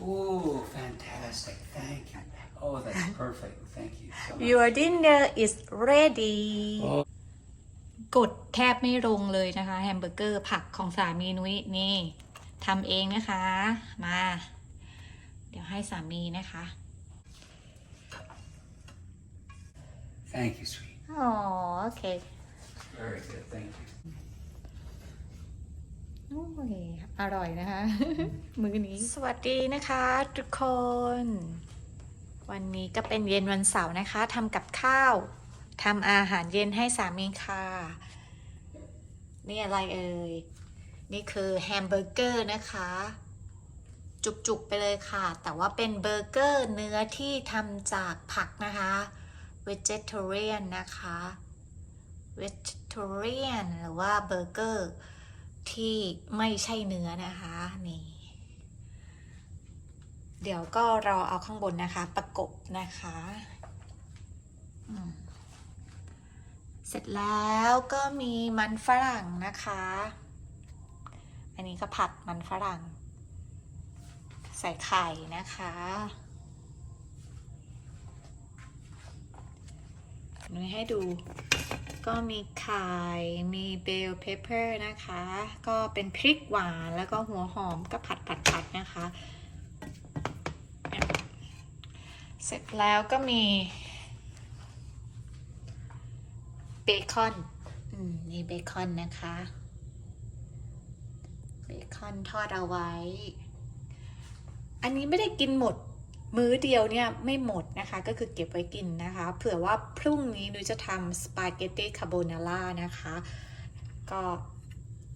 Oh, fantastic. Thank you. Oh, that's perfect. Thank you so much. Your dinner is ready โอ้กดแทบไม่ลงเลยนะคะ แฮมเบอร์เกอร์ผักของสามีนุ้ยนี่ทำเองนะคะ มา เดี๋ยวให้สามีนะคะ Thank you, sweet. อ๋อโอเค Very good. Thank you. โอ้ยอร่อยนะคะ มื้อนี้ สวัสดีนะคะทุกคน วันนี้ก็เป็นเย็นวันเสาร์นะคะทำกับข้าวทำอาหารเย็นให้สามีค่ะ นี่อะไรเอ่ย นี่คือแฮมเบอร์เกอร์นะคะ จุกๆไปเลยค่ะ แต่ว่าเป็นเบอร์เกอร์เนื้อที่ทำจากผักนะคะ vegetarian นะคะ vegetarian หรือว่าเบอร์เกอร์ ที่ไม่ใช่เนื้อนะคะนี่เดี๋ยวก็รอเอาข้างบนนะคะ ประกบนะคะเสร็จแล้วก็มีมันฝรั่งนะคะ อันนี้ก็ผัดมันฝรั่ง ใส่ไข่นะคะนุ้ยให้ดู ก็มีไข่ มีเบลเพปเปอร์นะคะ ก็เป็นพริกหวานแล้วก็หัวหอมก็ผัดผัดผัดนะคะ เสร็จแล้วก็มีเบคอนอืมนี่เบคอนนะคะ เบคอนทอดเอาไว้ อันนี้ไม่ได้กินหมด มื้อเดียวเนี่ยไม่หมดนะคะ ก็คือเก็บไว้กินนะคะ เผื่อว่าพรุ่งนี้นุ้ยจะทำสปาเกตตี้คาโบนาร่านะคะ ก็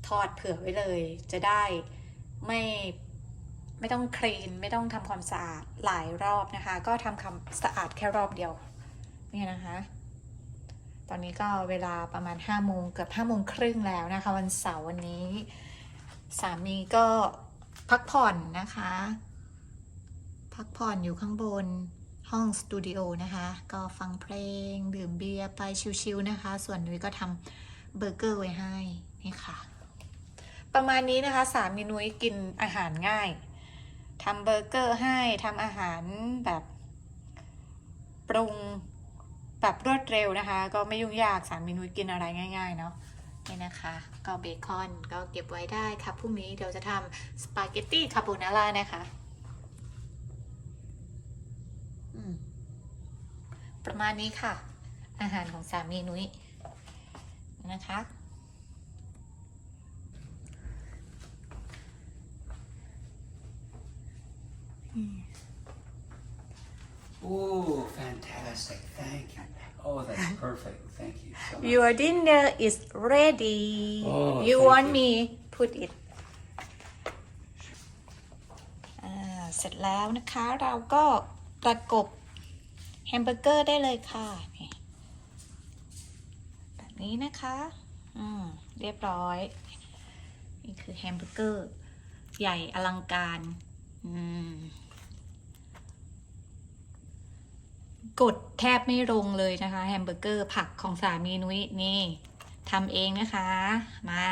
ทอดเผื่อไว้เลย จะได้ไม่ไม่ต้องคลีน ไม่ต้องทำความสะอาดหลายรอบนะคะ ก็ทำความสะอาดแค่รอบเดียวเนี่ยนะคะ ตอนนี้ก็เวลาประมาณ5โมงเกือบ5โมงครึ่งแล้วนะคะ วันเสาร์วันนี้ สามีก็พักผ่อนนะคะ พักผ่อนอยู่ข้างบนห้องสตูดิโอนะคะ ก็ฟังเพลง ดื่มเบียร์ไปชิวๆนะคะ ส่วนนุ้ยก็ทำเบอร์เกอร์ไว้ให้นี่ค่ะ ประมาณนี้นะคะสามีนุ้ยกินอาหารง่ายทำเบอร์เกอร์ให้ทำอาหารแบบปรุงแบบรวดเร็วนะคะ ก็ไม่ยุ่งยากสามีนุ้ยกินอะไรง่าย ๆ เนาะนี่นะคะ ก็เบคอนก็เก็บไว้ได้ค่ะพรุ่งนี้เดี๋ยวจะทำสปาเกตตี้คาโบนาร่านะคะ อืม ประมาณนี้ค่ะ อาหารของสามีนุ้ยนะคะ Oh, fantastic. Thank you. Oh, that's perfect. Thank you so much. Your dinner is ready Oh, you thank want you. me put it อ่าเสร็จแล้วนะคะ เราก็ประกบแฮมเบอร์เกอร์ได้เลยค่ะนี่แบบนี้นะคะ อืม เรียบร้อย นี่คือแฮมเบอร์เกอร์ ใหญ่อลังการ อืม กดแทบไม่ลงเลยนะคะแฮมเบอร์เกอร์ผักของสามีนุ้ยนี่ทำเองนะคะ มา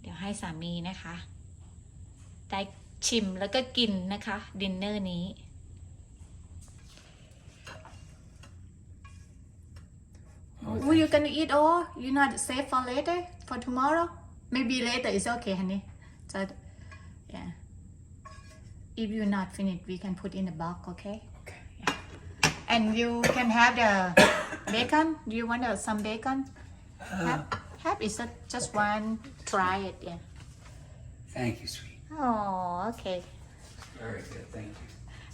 เดี๋ยวให้สามีนะคะ ได้ชิมแล้วก็กินนะคะ ดินเนอร์นี้ Oh, Will you gonna eat all? You not save for later? For tomorrow? Maybe later is okay, honey. So, yeah. If you're not finished, we can put in the box, okay? Okay. Yeah. And you can have the bacon. Do you want uh, some bacon? Have, have is that just one? Try it, yeah. Thank you, sweet. Oh, okay. Very good. Thank you.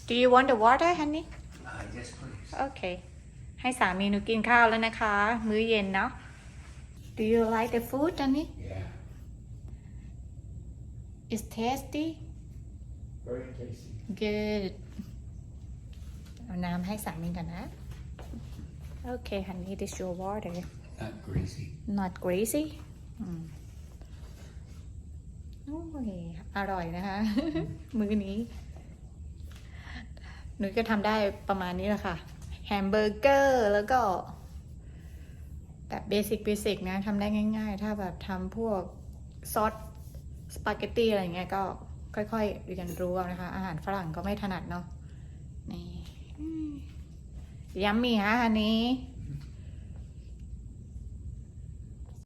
Do you want the water, honey? Uh, yes, please. Okay. ให้สามีหนูกินข้าวแล้วนะคะ มื้อเย็นเนาะ Do you like the food, honey? Yeah. It's tasty. Very tasty. Good. เอาน้ำให้สามีก่อนนะ Okay, honey, this your water. Not greasy. Not greasy. อืมโอ้ยอร่อยนะคะ มื้อนี้ หนูก็ทำได้ประมาณนี้แหละค่ะ แฮมเบอร์เกอร์แล้วก็ แบบเบสิกเบสิกนะทำได้ง่าย ๆ ถ้าแบบทำพวกซอสสปาเกตตี้อะไรเงี้ยก็ค่อยๆเรียนรู้นะคะ อาหารฝรั่งก็ไม่ถนัดเนาะนี่ยัมมี่ฮะอันนี้